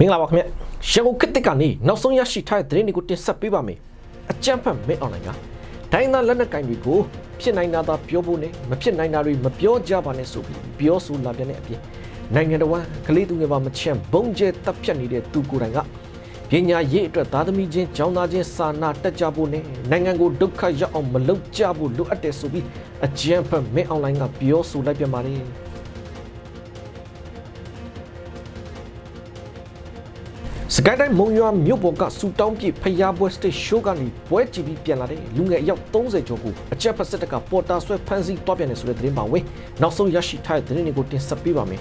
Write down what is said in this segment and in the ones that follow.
မင်္ဂလာပါခင်ဗျရန်ကုန်ခေတ်တစ်ကနေနောက်ဆုံးရရှိထားတဲ့သတင်းတွေကိုတင်ဆက်ပေးပါမယ်အကြံဖတ်မဲအွန်လိုင်းကဒိုင်းသားလက်နက်ကင်တွေကိုဖြစ်နိုင်တာသာပြောဖို့နဲ့မဖြစ်နိုင်တာတွေမပြောကြပါနဲ့ဆိုပြီးပြောဆိုလာပြန်တဲ့အပြင်နိုင်ငံတော်ဝန်ကလေးသူငယ်ပါမချမ်းဘုံကျဲတပ်ဖြတ်နေတဲ့သူကိုယ်တိုင်ကပညာရေးအတွက်သားသမီးချင်းကျောင်းသားချင်းစာနာတက်ကြဖို့နဲ့နိုင်ငံကိုဒုက္ခရောက်အောင်မလုပ်ကြဖို့လိုအပ်တယ်ဆိုပြီးအကြံဖတ်မဲအွန်လိုင်းကပြောဆိုလိုက်ပြန်ပါတယ် စကိုင်းတိုင်းမုံရွာမြို့ပေါ်ကစူတောင်းပြဖျားပွဲစတေရှိုးကနေပွဲကြည့်ပြီးပြန်လာတဲ့လူငယ်အယောက်30ကျော်ကိုအချက်ဖက်စစ်တပ်ကပေါ်တာဆွဲဖမ်းဆီးတွားပြန်နေဆိုတဲ့သတင်းပါဝင်နောက်ဆုံးရရှိထားတဲ့သတင်းတွေကိုတင်ဆက်ပေးပါမယ်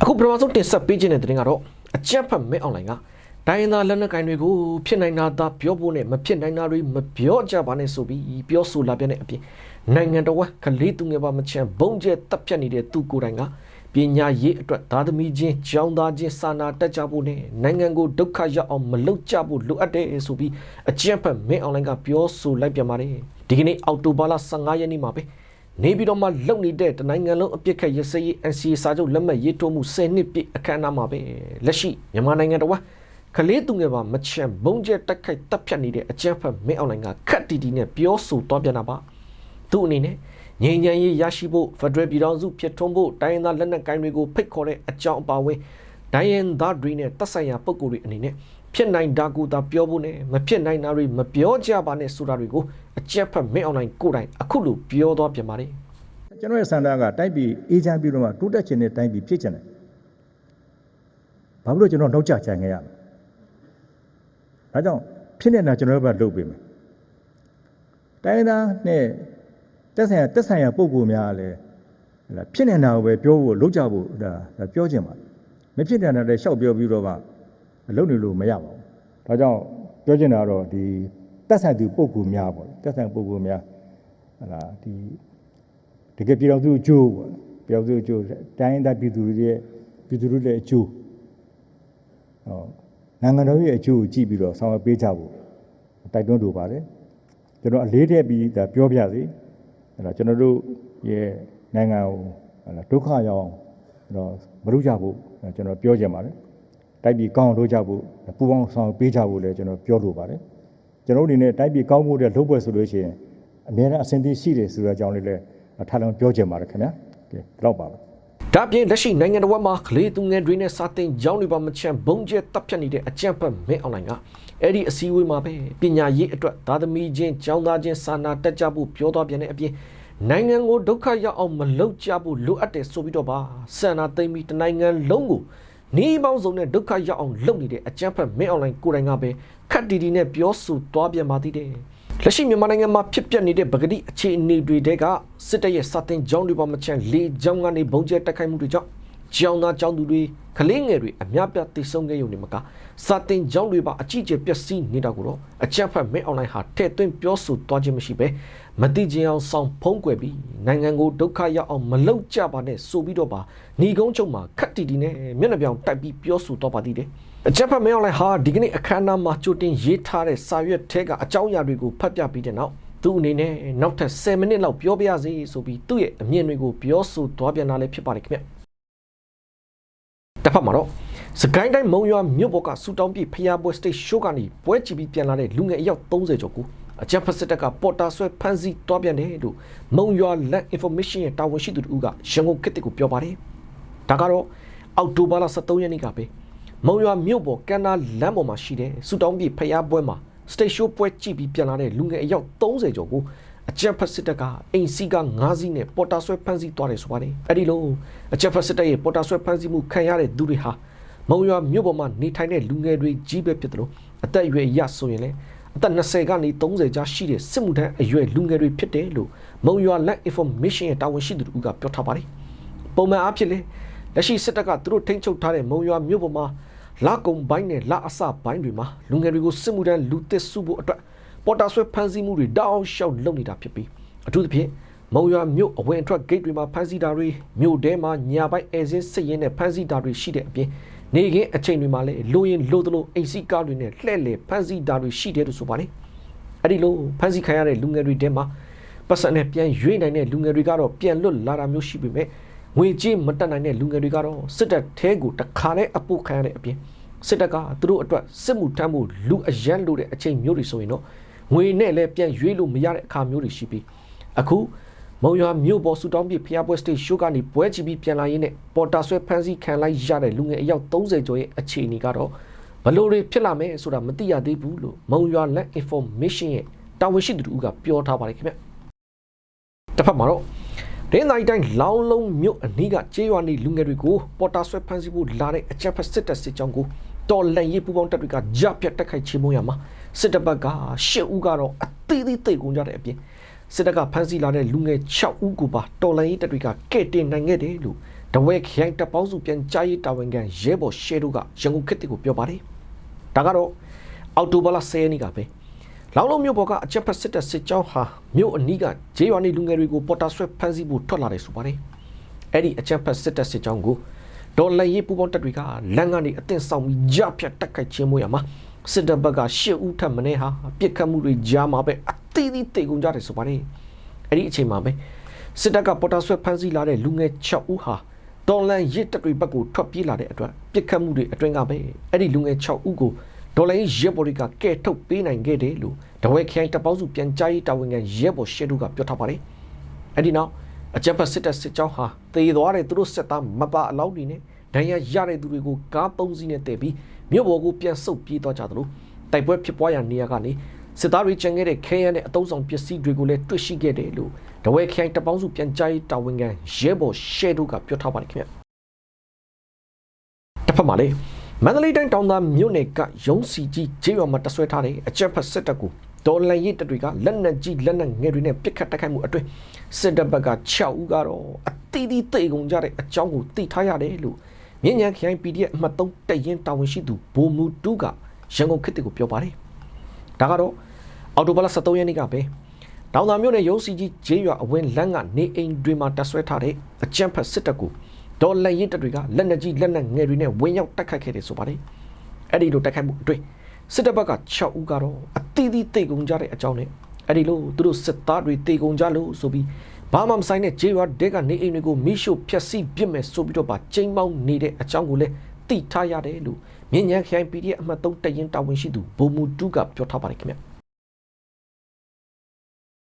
အခုပထမဆုံးတင်ဆက်ပေးခြင်းတဲ့သတင်းကတော့အချက်ဖက်မဲအွန်လိုင်းကတိုင်းရင်းသားလက်နက်ကိုင်တွေကိုဖြစ်နိုင်တာသာပြောဖို့နဲ့မဖြစ်နိုင်တာတွေမပြောကြပါနဲ့ဆိုပြီးပြောဆိုလာပြန်တဲ့အပြင်နိုင်ငံတော်ကကလေးသူငယ်ပါမချမ်းဘုံကျဲတပ်ဖြတ်နေတဲ့သူကိုယ်တိုင်ကပ ညာရေးအတွက်သားသမီးချင်းကျောင်းသားချင်းစာနာတက်ကြဖို့နဲ့နိုင်ငံကိုဒုက္ခရောက်အောင်မလုပ်ကြဖို့လိုအပ်တယ်ဆိုပြီးအကြံဖက်မင်းအွန်လိုင်းကပြောဆိုလိုက်ပြန်ပါတယ်ဒီကနေ့အောက်တိုဘာလ15ရက်နေ့မှာပဲနေပြည်တော်မှာလုပ်နေတဲ့တနိုင်ငံလုံးအပြစ်ခတ်ရစရေး NCA စာချုပ်လက်မှတ်ရေးထိုးမှု10နှစ်ပြည့်အခမ်းအနားမှာပဲလက်ရှိမြန်မာနိုင်ငံတော်ကကလေးသူငယ်ပါမချမ်းဘုံကျဲတက်ခိုက်တပ်ဖြတ်နေတဲ့အကြံဖက်မင်းအွန်လိုင်းကခက်တီတီနဲ့ပြောဆိုသွားပြန်တာပါသူ့အနေနဲ့ ငြိမ်းချမ်းရေးရရှိဖို့ဖက်ဒရယ်ပြည်ထောင်စုဖြစ်ထွန်းဖို့တိုင်းရင်းသားလက်နက်ကိုင်တွေကိုဖိတ်ခေါ်တဲ့အကြောင်းအပါအဝင်တိုင်းရင်းသားတွေနဲ့တပ်ဆိုင်ရာပုဂ္ဂိုလ်တွေအနေနဲ့ဖြစ်နိုင်တာကိုသာပြောဖို့နဲ့မဖြစ်နိုင်တာတွေမပြောကြပါနဲ့ဆိုတာတွေကိုအကြက်ဖက်မင်းအွန်လိုင်းကိုယ်တိုင်အခုလိုပြောသွားပြန်ပါတယ်ကျွန်တော်ရဲ့ဆန္ဒကတိုက်ပြီးအေးချမ်းပြီးတော့မှတိုးတက်ခြင်းနဲ့တိုက်ပြီးဖြစ်ခြင်းတယ်။ဘာဖြစ်လို့ကျွန်တော်နှုတ်ချချင်ခဲ့ရလဲ။ဒါကြောင့်ဖြစ်နေတာကျွန်တော်တို့ဘက်လုပ်ပေးမယ်။တိုင်းသားနဲ့ တက်ဆိုင်ရာတက်ဆိုင်ရာပုံကူများလည်းဟလာဖြစ်နေတာကိုပဲပြောဖို့လုပ်ကြဖို့ဒါဒါပြောခြင်းပါ။မဖြစ်နေတာလည်းရှောက်ပြောပြီးတော့မှလုပ်နေလို့မရပါဘူး။ဒါကြောင့်ပြောချင်တာကတော့ဒီတက်ဆိုင်သူပုံကူများပေါ့။တက်ဆိုင်ပုံကူများဟလာဒီတကယ်ပြည်တော်စုအကျိုးပေါ့ပြည်တော်စုအကျိုးတိုင်းရင်းသားပြည်သူတွေရဲ့ပြည်သူတွေရဲ့အကျိုးဟောနိုင်ငံတော်ရဲ့အကျိုးကိုကြည့်ပြီးတော့ဆောင်ရွက်ပေးကြဖို့တိုက်တွန်းလိုပါတယ်ကျွန်တော်အလေးထည့်ပြီးဒါပြောပြစီ အဲ့တော့ကျွန်တော်တို့ရဲ့နိုင်ငံကိုဟလာဒုက္ခရောက်အောင်အဲ့တော့မလုပ်ကြဖို့ကျွန်တော်ပြောချင်ပါတယ်တိုက်ပြီးကောင်းအောင်လုပ်ကြဖို့ပူပေါင်းဆောင်ရွက်ပေးကြဖို့လည်းကျွန်တော်ပြောလိုပါတယ်ကျွန်တော်တို့အနေနဲ့တိုက်ပြီးကောင်းဖို့တဲ့လုပ်ပွဲဆိုလို့ရှိရင်အများနဲ့အဆင်သင့်ရှိတယ်ဆိုတဲ့အကြောင်းလေးလည်းထားလုံးပြောချင်ပါတယ်ခင်ဗျာကဲတော့ပါပါ ဒါပြင်လက်ရှိနိုင်ငံတော်မှာကလေးသူငယ်တွေနဲ့စာတင်ကျောင်းတွေပါမချမ်းဘုံကျဲတပ်ဖြတ်နေတဲ့အကြံဖက်မင်းအွန်လိုင်းကအဲ့ဒီအစည်းအဝေးမှာပဲပညာရေးအတွက်သားသမီးချင်းကျောင်းသားချင်းစာနာတက်ကြဖို့ပြောသွားပြန်တဲ့အပြင်နိုင်ငံကိုဒုက္ခရောက်အောင်မလုပ်ကြဖို့လိုအပ်တယ်ဆိုပြီးတော့ပါဆန္ဒသိမ်းပြီးတနိုင်ငံလုံးကိုနေပေါင်းစုံနဲ့ဒုက္ခရောက်အောင်လုပ်နေတဲ့အကြံဖက်မင်းအွန်လိုင်းကိုယ်တိုင်ကပဲခက်တီတီနဲ့ပြောဆိုသွားပြန်ပါသေးတယ် လက်ရှိမြန်မာနိုင်ငံမှာဖြစ်ပျက်နေတဲ့ပဂတိအခြေအနေတွေတဲကစစ်တပ်ရဲ့စာတင်ကြောင်းတွေပါမချမ်းလေကြောင်းကနေဘုံကျဲတက်ခိုက်မှုတွေကြောင့် ကြောင်းသားကြောင်းသူတွေကလေးငယ်တွေအများပြသိဆုံးခဲ့ရုံနဲ့မကစာတင်ကြောင်းတွေပါအကြီးကျယ်ပျက်စီးနေတာကိုတော့အချက်ဖက်မင်းအွန်လိုင်းဟာထဲ့သွင်းပြောဆိုသွားခြင်းမရှိပဲမတိကျင်အောင်ဆောင်ဖုံးကွယ်ပြီးနိုင်ငံကိုဒုက္ခရောက်အောင်မလုပ်ကြပါနဲ့ဆိုပြီးတော့ပါဏီကုန်းချုပ်မှာခက်တီတီနဲ့မျက်နှာပြောင်တိုက်ပြီးပြောဆိုတော့ပါသေးတယ်အချက်ဖက်မင်းအွန်လိုင်းဟာဒီကနေ့အခမ်းအနားမှာကြိုတင်ရေးထားတဲ့စာရွက်ထဲကအကြောင်းအရာတွေကိုဖတ်ပြပြီးတဲ့နောက်သူအနေနဲ့နောက်ထပ်10မိနစ်လောက်ပြောပြရစီဆိုပြီးသူ့ရဲ့အမြင်တွေကိုပြောဆိုသွားပြန်တာလည်းဖြစ်ပါတယ်ခင်ဗျ တစ်ဖက်မှာတော့စကိုင်းတိုင်းမုံရွာမြို့ပေါ်ကစူတောင်းပြဖျားပွဲစတိတ်ရှိုးကနေပွဲကြည့်ပြီးပြန်လာတဲ့လူငယ်အယောက်30ကျော်ကိုအကြံဖက်စစ်တပ်ကပေါ်တာဆွဲဖမ်းဆီးသွားပြန်တယ်လို့မုံရွာလက် information ရဲ့တာဝန်ရှိသူတို့ကရန်ကုန်ခေတ်တစ်ကိုပြောပါတယ်ဒါကတော့အောက်တိုဘာလ23ရက်နေ့ကပဲမုံရွာမြို့ပေါ်ကန်နာလမ်းပေါ်မှာရှိတဲ့စူတောင်းပြဖျားပွဲမှာစတိတ်ရှိုးပွဲကြည့်ပြီးပြန်လာတဲ့လူငယ်အယောက်30ကျော်ကို အကြံဖက်စစ်တပ်ကအိမ်စီက9စီးနဲ့ပေါ်တာဆွဲဖမ်းဆီးသွားတယ်ဆိုပါတယ်အဲ့ဒီလိုအကြံဖက်စစ်တပ်ရဲ့ပေါ်တာဆွဲဖမ်းဆီးမှုခံရတဲ့သူတွေဟာမုံရွာမြို့ပေါ်မှာနေထိုင်တဲ့လူငယ်တွေကြီးပဲဖြစ်တယ်လို့အသက်အရွယ်ရဆိုရင်လည်းအသက်20ကနေ30ကြားရှိတဲ့စစ်မှုထမ်းအရွယ်လူငယ်တွေဖြစ်တယ်လို့မုံရွာလက် information ရဲ့တာဝန်ရှိသူတို့ကပြောထားပါတယ်ပုံမှန်အားဖြင့်လေလက်ရှိစစ်တပ်ကသူတို့ထိန်းချုပ်ထားတဲ့မုံရွာမြို့ပေါ်မှာလာကုံပိုင်းနဲ့လာအစပိုင်းတွေမှာလူငယ်တွေကိုစစ်မှုထမ်းလူသစ်စုဖို့အတွက် ပေါ်တာဆွဲဖမ်းဆီးမှုတွေတောက်လျှောက်လုပ်နေတာဖြစ်ပြီးအထူးသဖြင့်မုံရွာမြို့အဝင်အထွက်ဂိတ်တွေမှာဖမ်းဆီးတာတွေမြို့ထဲမှာညာဘက်အဲစင်းစစ်ရင်နဲ့ဖမ်းဆီးတာတွေရှိတဲ့အပြင်နေကင်းအချိန်တွေမှာလည်းလိုရင်လိုသလိုအိမ်စီကားတွေနဲ့လှဲ့လေဖမ်းဆီးတာတွေရှိတယ်လို့ဆိုပါတယ်အဲ့ဒီလိုဖမ်းဆီးခံရတဲ့လူငယ်တွေထဲမှာပတ်စံနဲ့ပြန်ရွေးနိုင်တဲ့လူငယ်တွေကတော့ပြန်လွတ်လာတာမျိုးရှိပေမဲ့ကငွေကြေးမတက်နိုင်တဲ့လူငယ်တွေကတော့စစ်တပ်ထဲကိုတခါနဲ့အပုတ်ခံရတဲ့အပြင်စစ်တပ်ကသူတို့အတွက်စစ်မှုထမ်းမှုလူအရန်လို့တဲ့အချိန်မျိုးတွေဆိုရင်တော့ ငွေနဲ့လည်းပြန်ရွေးလို့မရတဲ့အခါမျိုးတွေရှိပြီးအခုမုံရွာမြို့ပေါ်ဆူတောင်းပြဖျားပွဲစတေးရှိုးကနေပွဲချီပြီးပြန်လာရင်းနဲ့ပေါ်တာဆွဲဖန်စီခံလိုက်ရတဲ့လူငယ်အယောက်30ကျော်ရဲ့အခြေအနေကတော့ဘလို့တွေဖြစ်လာမယ်ဆိုတာမသိရသေးဘူးလို့မုံရွာလက် information ရဲ့တာဝန်ရှိသူတို့ကပြောထားပါတယ်ခင်ဗျတစ်ဖက်မှာတော့ဒင်းတိုင်းတိုင်းလောင်းလုံးမြို့အနီးကကျေးရွာနေလူငယ်တွေကိုပေါ်တာဆွဲဖန်စီဖို့လာတဲ့အကြက်ဖက်စစ်တပ်စစ်ကြောင်းကို တော်လန်ရေးပူပေါင်းတပ်တွေကကြပြတ်တက်ခိုက်ချေမှုရမှာစစ်တပ်ဘက်ကရှစ်ဦးကတော့အသေးသေးတိတ်ကုန်ကြတဲ့အပြင်စစ်တပ်ကဖမ်းဆီးလာတဲ့လူငယ်6ဦးကိုပါတော်လန်ရေးတပ်တွေကကဲ့တင်နိုင်ခဲ့တယ်လို့တဝဲခိုင်တပ်ပေါင်းစုပြန်ကြားရေးတာဝန်ခံရဲဘော်ရှဲတို့ကရန်ကုန်ခေတ်ကိုပြောပါတယ်ဒါကတော့အော်တိုဘာလ10ရက်နေ့ကပဲလောင်လုံးမြို့ပေါ်ကအချက်ဖက်စစ်တပ်စစ်ကြောင်းဟာမြို့အနီးကဂျေးရွာနေလူငယ်တွေကိုပေါ်တာဆွဲဖမ်းဆီးဖို့ထွက်လာတယ်ဆိုပါတယ်အဲ့ဒီအချက်ဖက်စစ်တပ်စစ်ကြောင်းကို ဒေါ်လာရေးပူပေါင်းတပ်တွေကလမ်းကနေအသင့်ဆောင်ပြီးကြဖြတ်တက်ခိုက်ခြင်းမို့ရမှာစစ်တပ်ဘက်ကရှစ်ဦးထပ်မင်းဟာပြစ်ခတ်မှုတွေကြားမှာပဲအသေးသေးတေကုန်ကြတယ်ဆိုပါတယ်အဲ့ဒီအချိန်မှာပဲစစ်တပ်ကပေါ်တာဆွဲဖမ်းဆီးလာတဲ့လူငယ်6ဦးဟာဒေါ်လာရစ်တပ်တွေဘက်ကိုထွက်ပြေးလာတဲ့အတွက်ပြစ်ခတ်မှုတွေအတွင်းကပဲအဲ့ဒီလူငယ်6ဦးကိုဒေါ်လာရေးရဲဘော်တွေကကဲထုတ်ပေးနိုင်ခဲ့တယ်လို့တဝဲခိုင်တပ်ပေါင်းစုပြန်ကြားရေးတာဝန်ခံရဲဘော်ရှဲတို့ကပြောထားပါတယ်အဲ့ဒီနောက် အကြမ်းဖက်စစ်တပ်စစ်ကြောင်းဟာတေသွားတဲ့သူတို့စစ်သားမပါအလောင်းတွေနဲ့ဒဏ်ရာရတဲ့သူတွေကိုကားသုံးစီးနဲ့တည်ပြီးမြို့ပေါ်ကိုပြန်ဆုတ်ပြေးသွားကြသလိုတိုက်ပွဲဖြစ်ပွားရာနေရာကနေစစ်သားတွေကျန်ခဲ့တဲ့ခဲယမ်းနဲ့အတုံးဆောင်ပစ္စည်းတွေကိုလည်းတွေ့ရှိခဲ့တယ်လို့တဝဲခိုင်တပ်ပေါင်းစုပြန်ကြားရေးတာဝန်ခံရဲဘော်ရှဲတို့ကပြောထားပါတယ်ခင်ဗျတစ်ဖက်မှာလေမန္တလေးတိုင်းတောင်သာမြို့နယ်ကရုံးစီကြီးကျေးရွာမှာတဆွဲထားတဲ့အကြက်ဖက်စစ်တပ်ကို ဒေါ်လန်ရစ်တပ်တွေကလက်နက်ကြီးလက်နက်ငယ်တွေနဲ့ပစ်ခတ်တိုက်ခိုက်မှုအတွင်းစစ်တပ်ဘက်က6ဦးကတော့အတီးတီးတိတ်ကုန်ကြတဲ့အကြောင်းကိုသိထားရတယ်လို့မြင်းညံခိုင် PDF အမှတ်3တပ်ရင်းတာဝန်ရှိသူဘိုမူတူးကရန်ကုန်ခေတ်ကိုပြောပါတယ်ဒါကတော့အော်တိုဘလ73ရက်နေ့ကပဲတောင်သာမြို့နယ်ရုံးစီကြီးဂျေးရွာအဝင်းလမ်းကနေအိမ်တွေမှာတဆွဲထားတဲ့အကြမ်းဖက်စစ်တပ်ကိုဒေါ်လန်ရစ်တပ်တွေကလက်နက်ကြီးလက်နက်ငယ်တွေနဲ့ဝင်ရောက်တိုက်ခိုက်ခဲ့တယ်ဆိုပါတယ်အဲ့ဒီလိုတိုက်ခိုက်မှုအတွင်း စစ်တပ်ဘက်က6ဦးကတော့အတီးတီးတိတ်ကုန်ကြတဲ့အကြောင်းနဲ့အဲ့ဒီလိုသူတို့စစ်သားတွေတိတ်ကုန်ကြလို့ဆိုပြီးဘာမှမဆိုင်တဲ့ဂျေးရွာဒက်ကနေအိမ်တွေကိုမိရှို့ဖျက်ဆီးပစ်မယ်ဆိုပြီးတော့ပါချိန်ပေါင်းနေတဲ့အကြောင်းကိုလည်းသိထားရတယ်လို့မြင်းညံခိုင် PDF အမှတ်3တရင်တာဝန်ရှိသူဘိုမူတူးကပြောထားပါတယ်ခင်ဗျ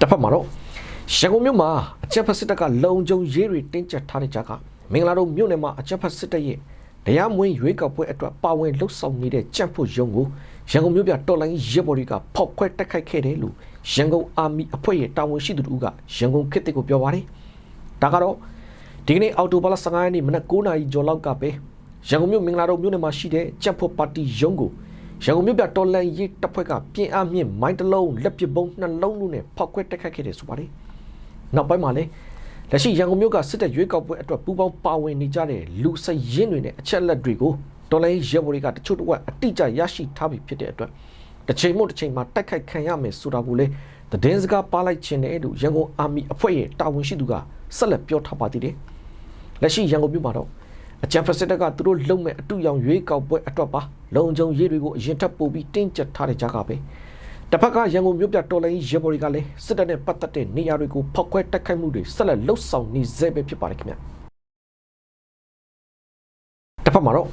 တစ်ဖက်မှာတော့ရန်ကုန်မြို့မှာအချက်ဖက်စစ်တပ်ကလုံခြုံရေးတွေတင်းကျပ်ထားတဲ့ကြားကမင်္ဂလာတို့မြို့နယ်မှာအချက်ဖက်စစ်တပ်ရဲ့ တရားမဝင်ရွေးကောက်ပွဲအတွက်ပါဝင်လှုပ်ဆောင်နေတဲ့ကြံ့ဖို့ရုံကိုရန်ကုန်မြို့ပြတော်လိုင်းရဲဘော်တွေကဖောက်ခွဲတက်ခိုက်ခဲ့တယ်လို့ရန်ကုန်အာမီအဖွဲ့ရဲ့တာဝန်ရှိသူတို့ကရန်ကုန်ခေတ်ကိုပြောပါတယ်။ဒါကတော့ဒီကနေ့အော်တိုဘာလ15ရက်နေ့မနက်9:00နာရီကျော်လောက်ကပဲရန်ကုန်မြို့မင်္ဂလာတို့မြို့နယ်မှာရှိတဲ့ကြံ့ဖို့ပါတီရုံးကိုရန်ကုန်မြို့ပြတော်လန်ရေးတပ်ဖွဲ့ကပြင်အားမြင့်မိုင်းတလုံးလက်ပစ်ပုံးနှလုံးလုံးနဲ့ဖောက်ခွဲတက်ခိုက်ခဲ့တယ်ဆိုပါတယ်။နောက်ပိုင်းမှာလည်း လက်ရှိရန်ကုန်မြို့ကစစ်တပ်ရွေးကောက်ပွဲအတွက်ပူးပေါင်းပါဝင်နေကြတဲ့လူစရင်တွေနဲ့အချက်လက်တွေကိုတော်လိုင်းရဲဘော်တွေကတချို့တော့အတိအကျရရှိထားပြီဖြစ်တဲ့အတွက်တစ်ချိန်မို့တစ်ချိန်မှာတိုက်ခိုက်ခံရမယ်ဆိုတာကိုလည်းသတင်းစကားပါလိုက်ခြင်းနဲ့လို့ရန်ကုန်အာမီအဖွဲ့ရဲ့တာဝန်ရှိသူကဆက်လက်ပြောထားပါသေးတယ်။လက်ရှိရန်ကုန်မြို့မှာတော့အကြံဖက်စစ်တပ်ကသူတို့လုံမဲ့အတူရောင်ရွေးကောက်ပွဲအတွက်ပါလုံခြုံရေးတွေကိုအရင်ထပ်ပို့ပြီးတင်းကျပ်ထားတဲ့ကြားကပဲ တစ်ဖက်ကရန်ကုန်မြို့ပြတော်လိုင်းရဲဘော်တွေကလည်းစစ်တပ်နဲ့ပတ်သက်တဲ့နေရာတွေကိုဖောက်ခွဲတိုက်ခိုက်မှုတွေဆက်လက်လှုပ်ဆောင်နေဆဲပဲဖြစ်ပါတယ်ခင်ဗျတစ်ဖက်မှာတော့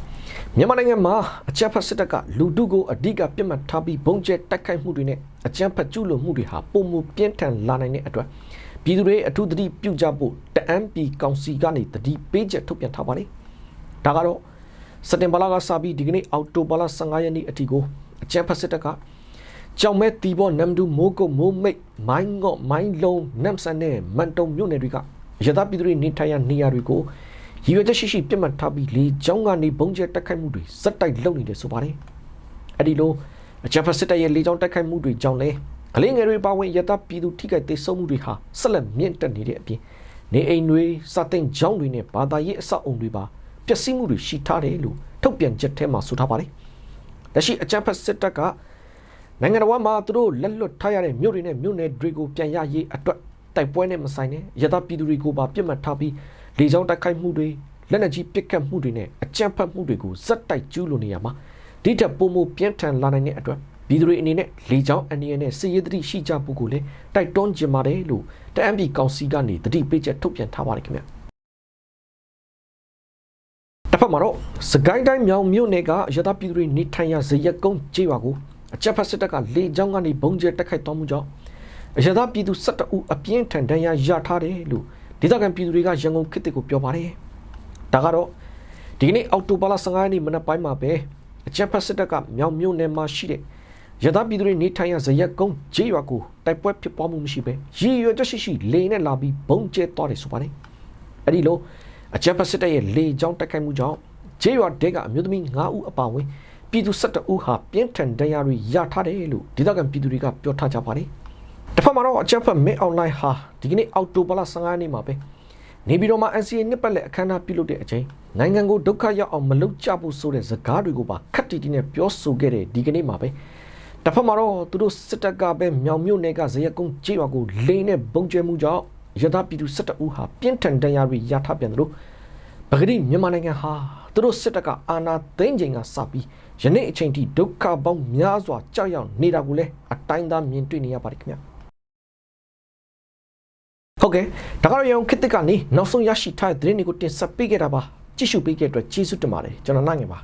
မြန်မာနိုင်ငံမှာအကြမ်းဖက်စစ်တပ်ကလူတုကိုအဓိကပြစ်မှတ်ထားပြီးဘုံကျဲတိုက်ခိုက်မှုတွေနဲ့အကြမ်းဖက်ကျူးလွန်မှုတွေဟာပုံမှုပြင်းထန်လာနိုင်တဲ့အတွက်ပြည်သူတွေအထူးသတိပြုကြဖို့တအမ်းပြည်ကောင်စီကနေသတိပေးချက်ထုတ်ပြန်ထားပါတယ်။ဒါကတော့စက်တင်ဘာလကစပြီးဒီကနေ့အောက်တိုဘာလ15ရက်နေ့အထိကိုအကြမ်းဖက်စစ်တပ်က ကြောင်မဲတီဘောနမ်ဒူမိုးကုတ်မိုးမိတ်မိုင်းငော့မိုင်းလုံးနမ်ဆန်နဲ့မန်တုံမြို့နယ်တွေကရသပြည်သူတွေနေထိုင်ရာနေရာတွေကိုရည်ရွယ်ချက်ရှိရှိပြစ်မှတ်ထားပြီးလေကြောင်းကနေဘုံကျဲတက်ခိုက်မှုတွေစက်တိုက်လုပ်နေတယ်ဆိုပါတယ်။အဲဒီလိုအကြမ်းဖက်စစ်တပ်ရဲ့လေကြောင်းတက်ခိုက်မှုတွေကြောင့်လဲကလေးငယ်တွေပါဝင်ရသပြည်သူထိခိုက်ဒေဆုံးမှုတွေဟာဆက်လက်မြင့်တက်နေတဲ့အပြင်နေအိမ်တွေစတင်ကြောင်းတွေနဲ့ဘာသာရေးအဆောက်အုံတွေပါပျက်စီးမှုတွေရှိထားတယ်လို့ထုတ်ပြန်ချက်ထဲမှာဆိုထားပါတယ်။လက်ရှိအကြမ်းဖက်စစ်တပ်က နိုင်ငံတော်မှာသူတို့လက်လွတ်ထားရတဲ့မြို့တွေနဲ့မြို့နယ်တွေကိုပြန်ရရေးအတွက်တိုက်ပွဲနဲ့မဆိုင်တဲ့ရသပြည်သူတွေကိုပါပြစ်မှတ်ထားပြီးလေကြောင်းတိုက်ခိုက်မှုတွေလက်နက်ကြီးပစ်ခတ်မှုတွေနဲ့အကြမ်းဖက်မှုတွေကိုဇက်တိုက်ကျူးလွန်နေရမှာဒီတက်ပုံမှုပြင်းထန်လာနိုင်တဲ့အတွက်ပြည်သူတွေအနေနဲ့လေကြောင်းအန္တရာယ်နဲ့စစ်ရေးသတိရှိကြဖို့ကိုလည်းတိုက်တွန်းကြပါတယ်လို့တအံပြည်ကောင်စီကနေသတိပေးချက်ထုတ်ပြန်ထားပါတယ်ခင်ဗျဖက်မှာတော့စကိုင်းတိုင်းမြောင်မြို့နယ်ကအရသာပြည်သူတွေနေထိုင်ရာဇရက်ကုန်းကျေးရွာကို အကြက်ဖက်စစ်တပ်ကလေကြောင်းကနေဘုံကျဲတိုက်ခိုက်တော်မူကြောင်းအရသာပြည်သူ12ဦးအပြင်းထန်ဒဏ်ရာရထားတယ်လို့ဒေသခံပြည်သူတွေကရန်ကုန်ခေတ်ကိုပြောပါတယ်။ဒါကတော့ဒီကနေ့အောက်တိုဘာလ15ရက်နေ့မနက်ပိုင်းမှာပဲအကြက်ဖက်စစ်တပ်ကမြောင်မြို့နယ်မှာရှိတဲ့ရသပြည်သူတွေနေထိုင်ရာဇရက်ကုန်းကျေးရွာကိုတိုက်ပွဲဖြစ်ပွားမှုမရှိပဲရည်ရွယ်ချက်ရှိရှိလေနဲ့လာပြီးဘုံကျဲသွားတယ်ဆိုပါတယ်။အဲ့ဒီလိုအကြက်ဖက်စစ်တပ်ရဲ့လေကြောင်းတိုက်ခိုက်မှုကြောင့်ကျေးရွာတဲကအမျိုးသမီး9ဦးအပါအဝင် ပြည်သူ12ဦးဟာပြင်းထန်ဒဏ်ရာတွေရထားတယ်လို့ဒေသခံပြည်သူတွေကပြောထားကြပါတယ်။တစ်ဖက်မှာတော့အကြက်ဖက်မင်းအွန်လိုင်းဟာဒီကနေ့အောက်တိုဘာလ15ရက်နေ့မှာပဲနေပြည်တော်မှာ NCA နှစ်ပတ်လည်အခမ်းအနားပြုလုပ်တဲ့အချိန်နိုင်ငံကိုဒုက္ခရောက်အောင်မလုပ်ကြဖို့ဆိုတဲ့စကားတွေကိုပါခက်တီတီနဲ့ပြောဆိုခဲ့တဲ့ဒီကနေ့မှာပဲတစ်ဖက်မှာတော့သူတို့စစ်တပ်ကပဲမြောင်မြို့နယ်ကဇရက်ကုန်းကျေးရွာကိုလိန်နဲ့ဘုံကျဲမှုကြောင့်ရသပြည်သူစစ်တအူးဟာပြင်းထန်ဒဏ်ရာတွေရထားပြန်တယ်လို့ပဂရိမြန်မာနိုင်ငံဟာသူတို့စစ်တပ်ကအာဏာသိမ်းချိန်ကစပြီး ယနေ့အချိန်ထိဒုက္ခပေါင်းများစွာကြောက်ရောက်နေတာကိုလည်းအတိုင်းသားမြင်တွေ့နေရပါတယ်ခင်ဗျာဟုတ်ကဲ့ဒါကတော့ရအောင်ခစ်တစ်ကနေနောက်ဆုံးရရှိထားတဲ့သတင်းတွေကိုတင်ဆက်ပေးခဲ့တာပါကြည့်ရှုပေးခဲ့တဲ့အတွက်ကျေးဇူးတင်ပါတယ်ကျွန်တော်နိုင်ငယ်ပါ